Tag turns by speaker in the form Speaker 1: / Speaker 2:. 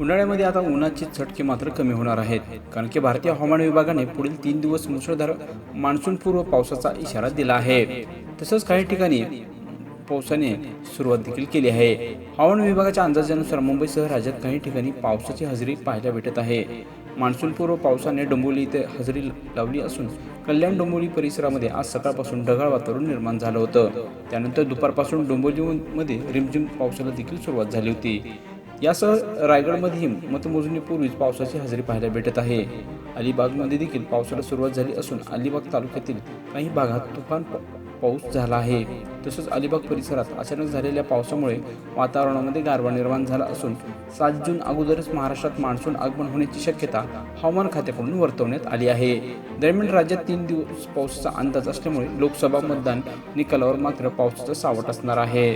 Speaker 1: उन्हाळ्यामध्ये आता उन्हाचे चटके मात्र कमी होणार आहेत. कारण की भारतीय हवामान विभागाने पुढील तीन दिवस मुसळधार मान्सूनपूर्व पावसाचा इशारा दिला आहे. तसंच काही ठिकाणी पावसाने सुरुवात देखील केली आहे. हवामान विभागाच्या अंदाजानुसार मुंबईसह राज्यात काही ठिकाणी पावसाची हजेरी पाहायला भेटत आहे. मान्सूनपूर्व पावसाने डोंबिवली इथे हजेरी लावली असून कल्याण डोंबिवली परिसरामध्ये आज सकाळपासून ढगाळ वातावरण निर्माण झालं होतं. त्यानंतर दुपारपासून डोंबिवलीमध्ये रिमझिम पावसाला देखील सुरुवात झाली होती. यासह रायगडमध्येही मतमोजणीपूर्वीच पावसाची हजेरी पाहायला भेटत आहे. अलिबागमध्ये देखील पावसाला सुरुवात झाली असून अलिबाग तालुक्यातील काही भागात तुफान पाऊस झाला आहे. तसंच अलिबाग परिसरात अचानक झालेल्या पावसामुळे वातावरणामध्ये गारवा निर्माण झाला असून सात जून अगोदरच महाराष्ट्रात मान्सून आगमन होण्याची शक्यता हवामान खात्याकडून वर्तवण्यात आली आहे. दरम्यान राज्यात तीन दिवस पावसाचा अंदाज असल्यामुळे लोकसभा मतदान निकालावर मात्र पावसाचा सावट असणार आहे.